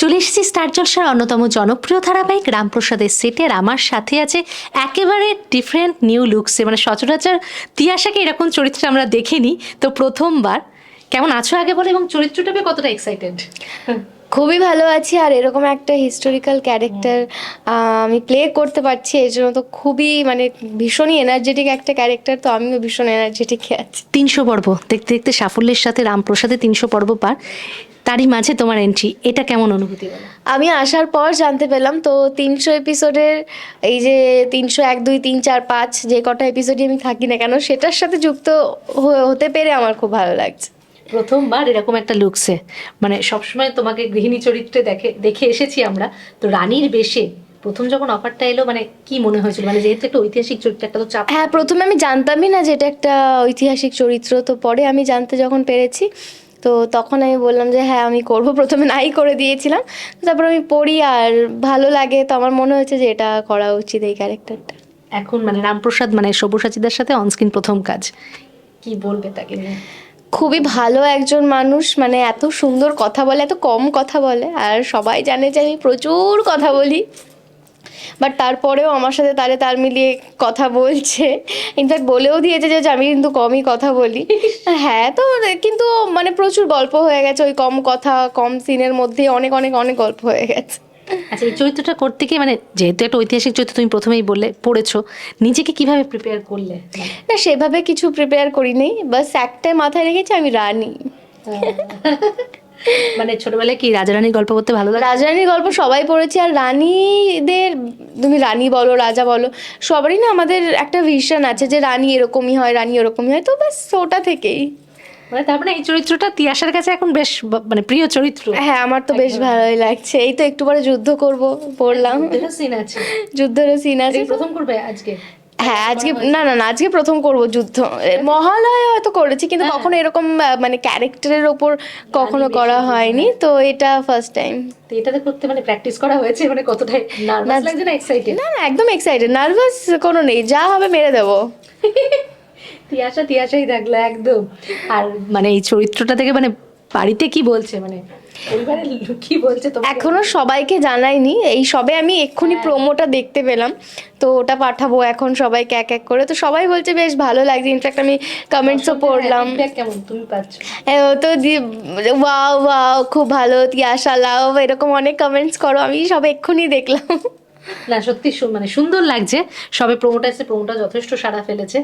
চলে এসেছি স্টার জলসার অন্যতম জনপ্রিয় ধারাবাহিক রামপ্রসাদের সেটের আমার সাথে আছে একেবারে ডিফারেন্ট নিউ লুকসে মানে সচরাচর তিয়াশাকে এরকম চরিত্র আমরা দেখিনি তো প্রথমবার। কেমন আছো আগে বলো এবং চরিত্রটা পেয়ে কতটা এক্সাইটেড খুবই ভালো আছি আর এরকম একটা হিস্টোরিক্যাল ক্যারেক্টার আমি প্লে করতে পারছি এর জন্য তো খুবই মানে ভীষণই এনার্জেটিক একটা ক্যারেক্টার তো আমিও ভীষণ এনার্জেটিক আছি। তিনশো পর্ব দেখতে দেখতে সাফল্যের সাথে রামপ্রসাদে তিনশো পর্ব পার। তারই মাঝে তোমার এন্ট্রি এটা কেমন অনুভূতি আমি আসার পর জানতে পেলাম তো তিনশো এপিসোডের এই যে তিনশো এক দুই তিন চার পাঁচ যে কটা এপিসোডই আমি থাকি না কেন সেটার সাথে যুক্ত হ- হতে পেরে আমার খুব ভালো লাগছে। প্রথমবার এরকম একটা লুকসে মানে সবসময় তোমাকে গৃহিণী চরিত্রে দেখে দেখে এসেছি আমরা। তো রানীর বেশে প্রথম যখন অফারটা এলো মানে কি মনে হয়েছিল? মানে যেহেতু একটা ঐতিহাসিক চরিত্র একটা তো চাপ হ্যাঁ প্রথমে আমি জানতামই না যে এটা একটা ঐতিহাসিক চরিত্র তো পরে আমি জানতে যখন পেরেছি তো তখন আমি বললাম যে হ্যাঁ আমি করব। প্রথমে নাই করে দিয়েছিলাম। তারপর আমি পড়ি আর ভালো লাগে। তো আমার মনে হয়েছে যে এটা করা উচিত এই ক্যারেক্টারটা। এখন মানে রামপ্রসাদ মানে সব্যসাচীদের সাথে অনস্ক্রিন প্রথম কাজ। কি বলবে তাকে নিয়ে? খুবই ভালো একজন মানুষ মানে এত সুন্দর কথা বলে এত কম কথা বলে। আর সবাই জানে যে আমি প্রচুর কথা বলি। বাট তারপরেও আমার সাথে তারে তাল মিলিয়ে কথা বলছে। ইনফ্যাক্ট বলেও দিয়েছে যে আমি কিন্তু কমই কথা বলি। হ্যাঁ তো কিন্তু মানে প্রচুর গল্প হয়ে গেছে। ওই কম কথা কম সিনের মধ্যে অনেক অনেক অনেক গল্প হয়ে গেছে। আচ্ছা এই চরিত্রটা করতে গিয়ে মানে যেহেতু একটা ঐতিহাসিক চরিত্র তুমি প্রথমেই বললে পড়েছো নিজেকে কীভাবে প্রিপেয়ার করলে? না সেভাবে কিছু প্রিপেয়ার করিনি। বাস একটাই মাথায় রেখেছি আমি রানী। মানে ছোটবেলায় কি রাজা রানীর গল্প করতে ভালো লাগে? রাজা রানীর গল্প সবাই পড়েছি আর রানীদের তুমি রানী বলো রাজা বলো সবারই না আমাদের একটা ভিশন আছে যে রানী এরকমই হয় রানী এরকমই হয় তো ব্যাস ওটা থেকেই। মানে তার মানে এই চরিত্রটা তিয়াসার কাছে এখন বেশ মানে প্রিয় চরিত্র। হ্যাঁ আমার তো বেশ ভালোই লাগছে। এই তো একটু পরে যুদ্ধ করব পড়লাম। সিন আছে। যুদ্ধের সিন আছে। প্রথম করবে আজকে? হ্যাঁ আজকে না না না আজকে প্রথম করব যুদ্ধ। এ, মহালয়া হয়তো করেছি কিন্তু কখনো এরকম মানে ক্যারেক্টারের ওপর কখনো করা হয়নি তো এটা ফার্স্ট টাইম তো এটাতে করতে মানে প্র্যাকটিস করা হয়েছে মানে কতটাই নার্ভাস লাগছে না এক্সাইটেড না না একদম এক্সাইটেড নার্ভাস কোনো নেই যা হবে মেরে দেবো। তিয়াসা তিয়াসাই থাকল একদম। আর মানে এই চরিত্রটা থেকে মানে বাড়িতে কি বলছে? মানে এখনও সবাইকে জানাইনি। এই সবে আমি এক্ষুনি প্রোমোটা দেখতে পেলাম। তো ওটা পাঠাবো এখন সবাইকে এক এক করে। তো সবাই বলছে বেশ ভালো লাগছে। ইনফ্যাক্ট আমি কমেন্টসও পড়লাম। পাচ্ছ? এ, তো ওয়াও ওয়াও খুব ভালো তিয়াশা লাভ এরকম অনেক কমেন্টস করো। আমি সব এক্ষুনি দেখলাম। না সত্যি মানে সুন্দর লাগছে। সবে প্রোমোটা এসে প্রোমোটা যথেষ্ট সাড়া ফেলেছে।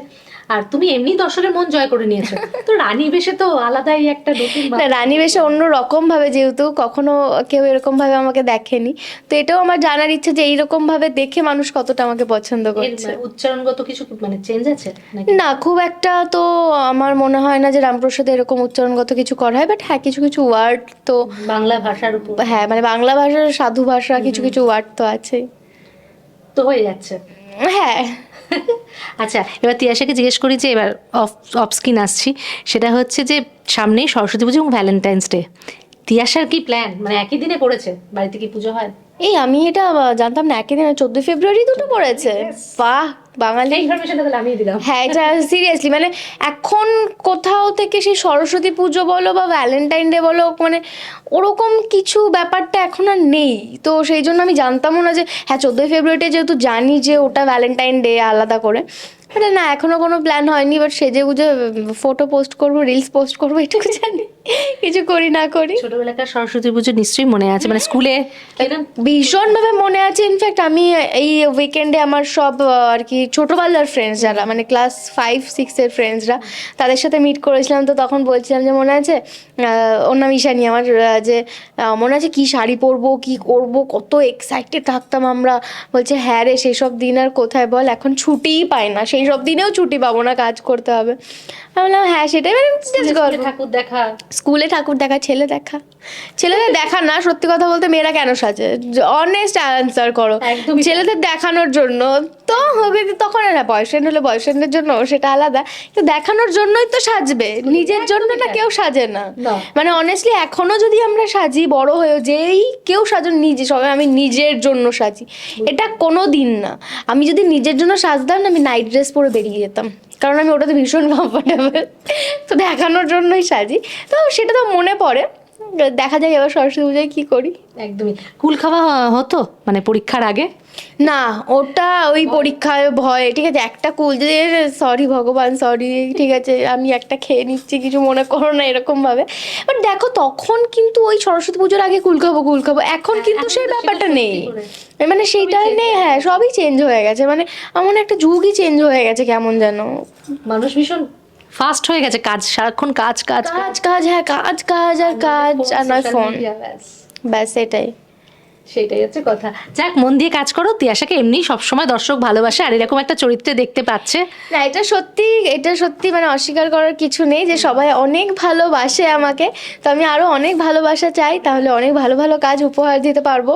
আর তুমি এমনি দর্শকের মন জয় করে নিয়েছো। তো রানী বেশে তো আলাদাই একটা নতুন না রানী বেশে অন্য রকম ভাবে যেহেতু কখনো কেউ এরকম ভাবে আমাকে দেখেনি। তো এটাও আমার জানার ইচ্ছে যে এইরকম ভাবে দেখে মানুষ কতটা আমাকে পছন্দ করছে। মানে উচ্চারণগত কিছু মানে চেঞ্জ আছে না খুব একটা তো আমার মনে হয় না যে রামপ্রসাদে এরকম উচ্চারণগত কিছু করা হয় বাট হ্যাঁ কিছু কিছু ওয়ার্ড তো বাংলা ভাষার উপর। হ্যাঁ মানে বাংলা ভাষার সাধু ভাষা কিছু কিছু ওয়ার্ড তো আছে তো হয়ে যাচ্ছে। হ্যাঁ। আচ্ছা এবার তিয়াশাকে জিজ্ঞেস করি যে এবার অফ অফ স্কিন আসছি। সেটা হচ্ছে যে সামনেই সরস্বতী পুজো এবং ভ্যালেন্টাইন্স ডে তিয়াশার কি প্ল্যান মানে একই দিনে পড়েছে? বাড়িতে কি পুজো হয়? এই আমি এটা জানতাম না একই দিনে চোদ্দই ফেব্রুয়ারি দুটো পড়েছে। বাহ বাঙালি হ্যাঁ এটা সিরিয়াসলি মানে এখন কোথাও থেকে সেই সরস্বতী পুজো বলো বা ভ্যালেন্টাইন ডে বলো মানে ওরকম কিছু ব্যাপারটা এখন আর নেই। তো সেই জন্য আমি জানতামও না যে হ্যাঁ চোদ্দোই ফেব্রুয়ারিতে যেহেতু জানি যে ওটা ভ্যালেন্টাইন ডে আলাদা করে বাট না এখনও কোনো প্ল্যান হয়নি বাট সেজে গুজে ফটো পোস্ট করব রিলস পোস্ট করব এটুকু জানি। কিছু করি না করি। ছোটবেলাকার সরস্বতী পুজো নিশ্চয়ই মনে আছে মানে স্কুলে কিরম ভীষণভাবে মনে আছে ইনফ্যাক্ট আমি এই উইকেন্ডে আমার সব আর কি ছোটোবেলার ফ্রেন্ডস যারা মানে ক্লাস ফাইভ সিক্সের ফ্রেন্ডসরা তাদের সাথে মিট করেছিলাম। তো তখন বলছিলাম যে মনে আছে? ওর নাম ঈশানি আমার যে মনে আছে কি শাড়ি পরবো কি করব কত এক্সাইটেড থাকতাম আমরা। বলছে হ্যাঁ রে সেই সব দিন আর কোথায় বল এখন ছুটিই পাই না সেই সব দিনেও ছুটি পাবো না কাজ করতে হবে। আমি বললাম হ্যাঁ সেটাই মানে ঠাকুর দেখা। স্কুলে ঠাকুর দেখা ছেলে দেখা। ছেলেদের দেখা না সত্যি কথা বলতে মেয়েরা কেন সাজে? অনেস্ট অ্যান্সার করো। ছেলেদের দেখানোর জন্য তো হবে তখন আর বয়ফ্রেন্ড হলে বয়ফ্রেন্ডের জন্য সেটা আলাদা। কিন্তু দেখানোর জন্যই তো সাজবে। নিজের জন্য না কেউ সাজে না। না। মানে অনেস্টলি এখনও যদি আমরা সাজি বড় হয়েও যেই কেউ সাজন নিজে সবাই আমি নিজের জন্য সাজি। এটা কোনো দিন না। আমি যদি নিজের জন্য সাজতাম না আমি নাইট ড্রেস পরে বেরিয়ে যেতাম। কারণ আমি ওটাতে ভীষণ কমফোর্টেবল তো দেখানোর জন্যই সাজি। তো সেটা তো মনে পড়ে। দেখা যায় এবার সরস্বতী পুজোয় কী করি। একদমই। কুল খাওয়া হতো? মানে পরীক্ষার আগে? না ওটা ওই পরীক্ষায় ভয়। ঠিক আছে একটা কুল যে সরি ভগবান সরি ঠিক আছে আমি একটা খেয়ে নিচ্ছি কিছু মনে করো না এরকম ভাবে বাট দেখো তখন কিন্তু ওই সরস্বতী পুজোর আগে কুল খাব কুল খাব। এখন কিন্তু সেই ব্যাপারটা নেই। মানে সেইটা নেই হ্যাঁ সবই চেঞ্জ হয়ে গেছে। মানে এমন একটা যুগই চেঞ্জ হয়ে গেছে কেমন যেন। মানুষ ভীষণ ফাস্ট হয়ে গেছে কাজ সারাক্ষণ কাজ কাজ কাজ। কাজ হ্যাঁ কাজ কাজ আর কাজ আর নয় ফোন ব্যাস। এটাই। সেটাই হচ্ছে কথা। যাক মন দিয়ে কাজ করো তিয়াশাকে এমনি সবসময় দর্শক ভালোবাসে আর এরকম একটা চরিত্রে দেখতে পাচ্ছে। না এটা সত্যি এটা সত্যি মানে অস্বীকার করার কিছু নেই যে সবাই অনেক ভালোবাসে আমাকে। তো আমি আরও অনেক ভালোবাসা চাই তাহলে অনেক ভালো ভালো কাজ উপহার দিতে পারব।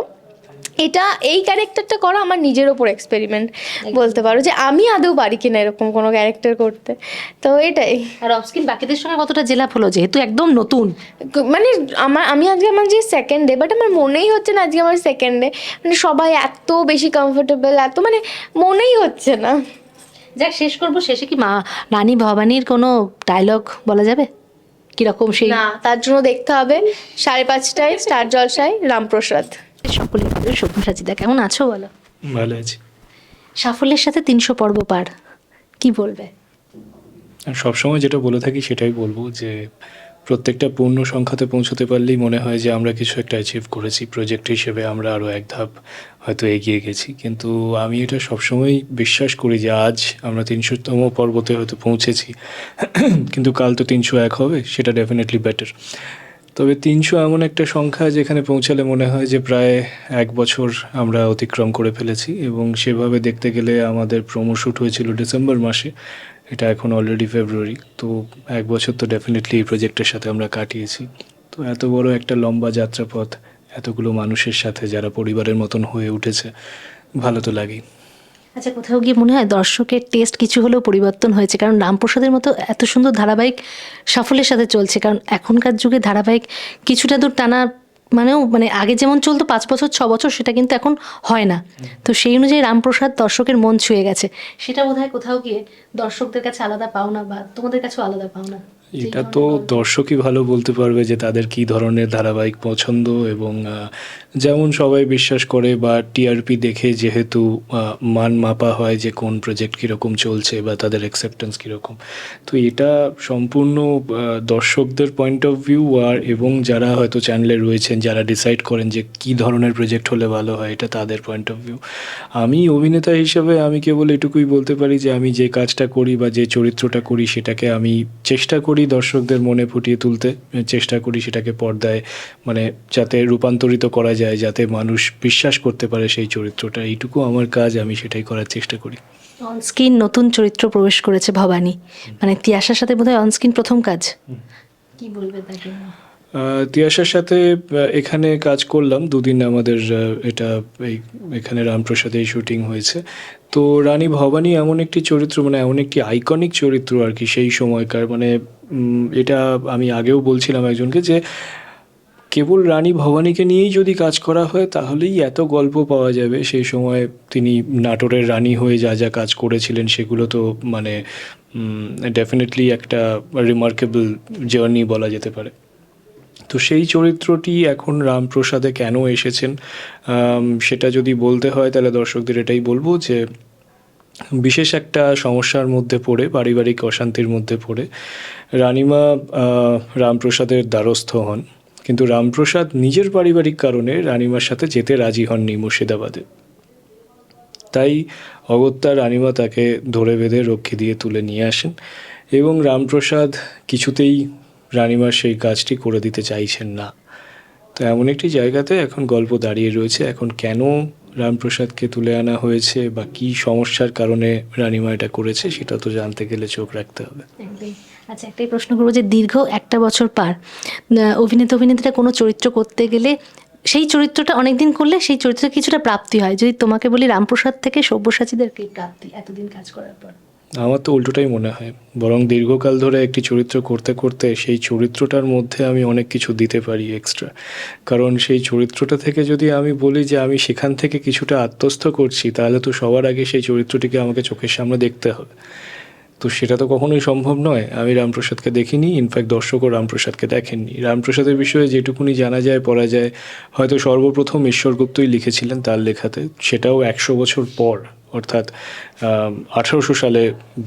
এটা এই ক্যারেক্টারটা করা আমার নিজের ওপর এক্সপেরিমেন্ট বলতে পারো যে আমি আদৌ পারি কিনা এরকম কোনো ক্যারেক্টার করতে। তো এটাই। আর অফস্কিন বাকিদের সঙ্গে কতটা জেলাপ হলো? যেহেতু একদম নতুন। মানে আমার আমি আজকে আমার যে সেকেন্ড ডে বাট আমার মনেই হচ্ছে না আজকে আমার সেকেন্ড ডে মানে সবাই এত বেশি কমফোর্টেবল এত মানে মনেই হচ্ছে না। যাক শেষ করব। শেষে কি মা রানী ভবানীর কোনো ডায়লগ বলা যাবে? কীরকম সেই না তার জন্য দেখতে হবে। সাড়ে পাঁচটায় স্টার জলসায় রামপ্রসাদ। সকলের প্রিয় সব্যসাচিদা কেমন আছো বলো? ভালো আছি। সাফল্যের সাথে তিনশো পর্ব পার কি বলবে? আর সবসময় যেটা বলে থাকি সেটাই বলব যে প্রত্যেকটা পূর্ণ সংখ্যাতে পৌঁছতে পারলেই মনে হয় যে আমরা কিছু একটা অ্যাচিভ করেছি প্রজেক্ট হিসেবে আমরা আরও এক ধাপ হয়তো এগিয়ে গেছি। কিন্তু আমি এটা সবসময় বিশ্বাস করি যে আজ আমরা তিনশোতম পর্বতে হয়তো পৌঁছেছি। কিন্তু কাল তো তিনশো এক হবে সেটা ডেফিনেটলি বেটার তবে তিনশো এমন একটা সংখ্যা যেখানে পৌঁছালে মনে হয় যে প্রায় এক বছর আমরা অতিক্রম করে ফেলেছি এবং সেভাবে দেখতে গেলে আমাদের প্রোমো শ্যুট হয়েছিল ডিসেম্বর মাসে, এটা এখন অলরেডি ফেব্রুয়ারি তো এক বছর তো ডেফিনেটলি এই প্রজেক্টের সাথে আমরা কাটিয়েছি। তো এত বড় একটা লম্বা যাত্রাপথ, এতগুলো মানুষের সাথে যারা পরিবারের মতন হয়ে উঠেছে, ভালো তো লাগেই। আচ্ছা কোথাও গিয়ে মনে হয় দর্শকের টেস্ট কিছু হলেও পরিবর্তন হয়েছে? কারণ রামপ্রসাদের মতো এত সুন্দর ধারাবাহিক সাফল্যের সাথে চলছে। কারণ এখনকার যুগে ধারাবাহিক কিছুটা দূর টানা মানেও মানে আগে যেমন চলতো পাঁচ বছর ছ বছর সেটা কিন্তু এখন হয় না। তো সেই অনুযায়ী রামপ্রসাদ দর্শকের মন ছুঁয়ে গেছে। সেটা বোধহয় কোথাও গিয়ে দর্শকদের কাছে আলাদা পাওনা বা তোমাদের কাছেও আলাদা পাওনা? এটা তো দর্শকই ভালো বলতে পারবে যে তাদের কী ধরনের ধারাবাহিক পছন্দ এবং যেমন সবাই বিশ্বাস করে বা টিআরপি দেখে যেহেতু মান মাপা হয় যে কোন প্রজেক্ট কীরকম চলছে বা তাদের অ্যাকসেপ্টেন্স কীরকম। তো এটা সম্পূর্ণ দর্শকদের পয়েন্ট অফ ভিউ আর এবং যারা হয়তো চ্যানেলে রয়েছেন, যারা ডিসাইড করেন যে কী ধরনের প্রজেক্ট হলে ভালো হয়, এটা তাদের পয়েন্ট অফ ভিউ আমি অভিনেতা হিসেবে আমি কেবল এটুকুই বলতে পারি যে আমি যে কাজটা করি বা যে চরিত্রটা করি, সেটাকে আমি চেষ্টা করি দর্শকদের মনে ফুটিয়ে তুলতে চেষ্টা করি সেটাকে পর্দায় মানে যাতে রূপান্তরিত করা যায় যাতে মানুষ বিশ্বাস করতে পারে সেই চরিত্রটা। এইটুকু আমার কাজ আমি সেটাই করার চেষ্টা করি। অনস্ক্রিন নতুন চরিত্র প্রবেশ করেছে ভবানী। মানে তিয়াসার সাথে বোধহয় অনস্ক্রিন প্রথম কাজ? কি বলবে তাকে? তিয়াসার সাথে এখানে কাজ করলাম। দুদিন আমাদের এটা এই এখানে রামপ্রসাদে শুটিং হয়েছে। তো রানী ভবানী এমন একটি চরিত্র মানে এমন একটি আইকনিক চরিত্র আর কি সেই সময়কার মানে এটা আমি আগেও বলছিলাম একজনকে যে কেবল রানী ভবানীকে নিয়েই যদি কাজ করা হয়, তাহলেই এত গল্প পাওয়া যাবে। সেই সময় তিনি নাটোরের রানী হয়ে যা যা কাজ করেছিলেন, সেগুলো তো মানে ডেফিনেটলি একটা রিমার্কেবল জার্নি বলা যেতে পারে। তো সেই চরিত্রটি এখন রামপ্রসাদে কেন এসেছেন? সেটা যদি বলতে হয়, তাহলে দর্শকদের এটাই বলব যে বিশেষ একটা সমস্যার মধ্যে পড়ে, পারিবারিক অশান্তির মধ্যে পড়ে। রানিমা রামপ্রসাদের দ্বারস্থ হন। কিন্তু রামপ্রসাদ নিজের পারিবারিক কারণে রানিমার সাথে যেতে রাজি হননি মুর্শিদাবাদে। তাই অগত্যা রানিমা তাকে ধরে বেঁধে রক্ষী দিয়ে তুলে নিয়ে আসেন এবং রামপ্রসাদ কিছুতেই রানিমার সেই কাজটি করে দিতে চাইছেন না। তো এমন একটি জায়গাতে এখন গল্প দাঁড়িয়ে রয়েছে। এখন কেন রামপ্রসাদকে তুলে আনা হয়েছে বা কি সমস্যার কারণে রানিমা এটা করেছে সেটা তো জানতে গেলে চোখ রাখতে হবে। আচ্ছা একটাই প্রশ্ন করব যে দীর্ঘ একটা বছর পার অভিনেতা অভিনেত্রীরা কোনো চরিত্র করতে গেলে সেই চরিত্রটা অনেকদিন করলে সেই চরিত্রে কিছুটা প্রাপ্তি হয়। যদি তোমাকে বলি রামপ্রসাদ থেকে সব্যসাচীদের কি প্রাপ্তি এতদিন কাজ করার পর? আমার তো উল্টোটাই মনে হয়। বরং দীর্ঘকাল ধরে একটি চরিত্র করতে করতে সেই চরিত্রটার মধ্যে আমি অনেক কিছু দিতে পারি এক্সট্রা কারণ সেই চরিত্রটা থেকে যদি আমি বলি যে আমি সেখান থেকে কিছুটা আত্মস্থ করছি, তাহলে তো সবার আগে সেই চরিত্রটিকে আমাকে চোখের সামনে দেখতে হবে। তো সেটা তো কখনোই সম্ভব নয়। আমি রামপ্রসাদকে দেখিনি ইনফ্যাক্ট দর্শকও রামপ্রসাদকে দেখেননি। রামপ্রসাদের বিষয়ে যেটুকুনি জানা যায়, পড়া যায়, হয়তো সর্বপ্রথম ঈশ্বরগুপ্তই লিখেছিলেন তার লেখাতে। সেটাও একশো বছর পর। অর্থাৎ আঠারোশো সালে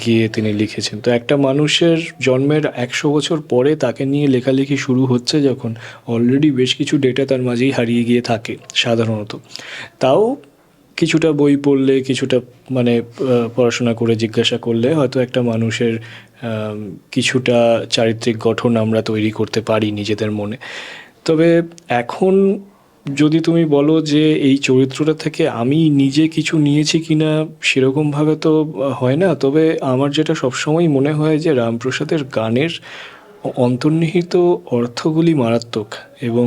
গিয়ে তিনি লিখেছেন। তো একটা মানুষের জন্মের একশো বছর পরে তাকে নিয়ে লেখালেখি শুরু হচ্ছে যখন অলরেডি বেশ কিছু ডেটা তার মাঝেই হারিয়ে গিয়ে থাকে সাধারণত। তাও কিছুটা বই পড়লে, কিছুটা মানে পড়াশোনা করে জিজ্ঞাসা করলে হয়তো একটা মানুষের কিছুটা চারিত্রিক গঠন আমরা তৈরি করতে পারি নিজেদের মনে। তবে এখন যদি তুমি বলো যে এই চরিত্রটা থেকে আমি নিজে কিছু নিয়েছি কিনা সেরকমভাবে তো হয় না। তবে আমার যেটা সবসময় মনে হয় যে রামপ্রসাদের গানের অন্তর্নিহিত অর্থগুলি মারাত্মক এবং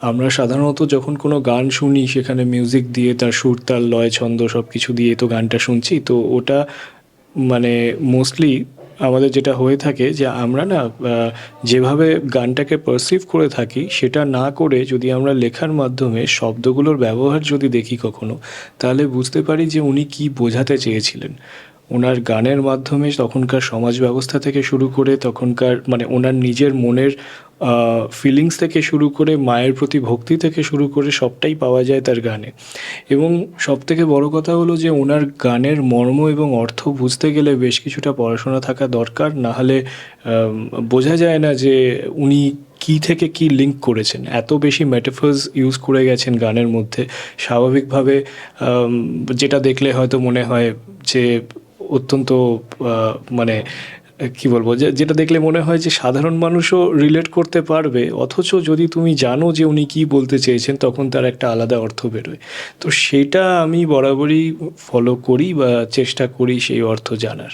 আমরা সাধারণত যখন কোনো গান শুনি, সেখানে মিউজিক দিয়ে তার সুর তাল লয়, ছন্দ সব কিছু দিয়ে তো গানটা শুনছি, তো ওটা মানে মোস্টলি আমাদের যেটা হয়ে থাকে যে আমরা না যেভাবে গানটাকে পারসিভ করে থাকি, সেটা না করে যদি আমরা লেখার মাধ্যমে শব্দগুলোর ব্যবহার যদি দেখি কখনো, তাহলে বুঝতে পারি যে উনি কি বোঝাতে চেয়েছিলেন। ওনার গানের মাধ্যমে তখনকার সমাজ ব্যবস্থা থেকে শুরু করে তখনকার মানে ওনার নিজের মনের ফিলিংস থেকে শুরু করে, মায়ের প্রতি ভক্তি থেকে শুরু করে সবটাই পাওয়া যায় তার গানে। এবং সবথেকে বড় কথা হলো যে, ওনার গানের মর্ম এবং অর্থ বুঝতে গেলে বেশ কিছুটা পড়াশোনা থাকা দরকার। না হলে বোঝা যায় না যে, উনি কি থেকে কি লিঙ্ক করেছেন। এত বেশি মেটাফার্স ইউজ করে গেছেন গানের মধ্যে। স্বাভাবিকভাবে যেটা দেখলে হয়তো মনে হয় যে, অত্যন্ত মানে কি বলব যে যেটা দেখলে মনে হয় যে সাধারণ মানুষও রিলেট করতে পারবে অথচ যদি তুমি জানো যে উনি কি বলতে চেয়েছেন তখন তার একটা আলাদা অর্থ বেরোয়। তো সেটা আমি বরাবরই ফলো করি বা চেষ্টা করি সেই অর্থ জানার।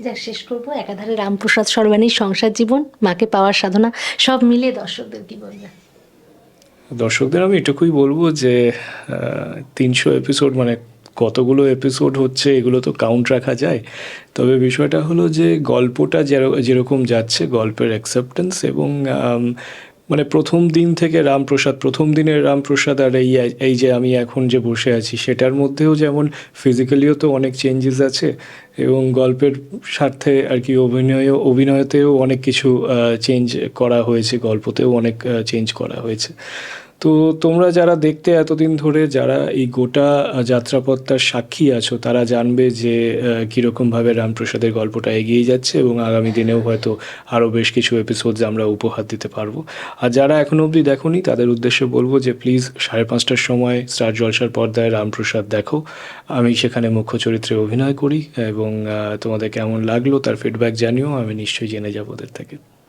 যা শেষ করব। একাধারে রামপ্রসাদ সর্বাণীর সংসার জীবন মাকে পাওয়ার সাধনা সব মিলিয়ে দর্শকদের কি বলবে দর্শকদের আমি এটুকুই বলব যে তিনশো এপিসোড মানে কতগুলো এপিসোড হচ্ছে, এগুলো তো কাউন্ট রাখা যায়। তবে বিষয়টা হলো যে, গল্পটা যের- যেরকম যাচ্ছে, গল্পের অ্যাকসেপ্টেন্স এবং মানে প্রথম দিন থেকে রামপ্রসাদ, প্রথম দিনের রামপ্রসাদ আর এই এই যে আমি এখন যে বসে আছি, সেটার মধ্যেও যেমন ফিজিক্যালিও তো অনেক চেঞ্জেস আছে এবং গল্পের স্বার্থে আর কি অভিনয় অভিনয়তেও অনেক কিছু চেঞ্জ করা হয়েছে, গল্পতেও অনেক চেঞ্জ করা হয়েছে। তো তোমরা যারা দেখতে এতদিন ধরে, যারা এই গোটা যাত্রাপথটার সাক্ষী আছো, তারা জানবে যে কীরকমভাবে রামপ্রসাদের গল্পটা এগিয়ে যাচ্ছে এবং আগামী দিনেও হয়তো আরও বেশ কিছু এপিসোডস আমরা উপহার দিতে পারব। আর যারা এখনও অবধি দেখোনি, তাদের উদ্দেশ্যে বলব যে প্লিজ সাড়ে পাঁচটার সময় স্টার জলসার পর্দায় রামপ্রসাদ দেখো। আমি সেখানে মুখ্য চরিত্রে অভিনয় করি এবং তোমাদের কেমন লাগল তার ফিডব্যাক জানিও, আমি নিশ্চয়ই জেনে যাব ওদের থেকে।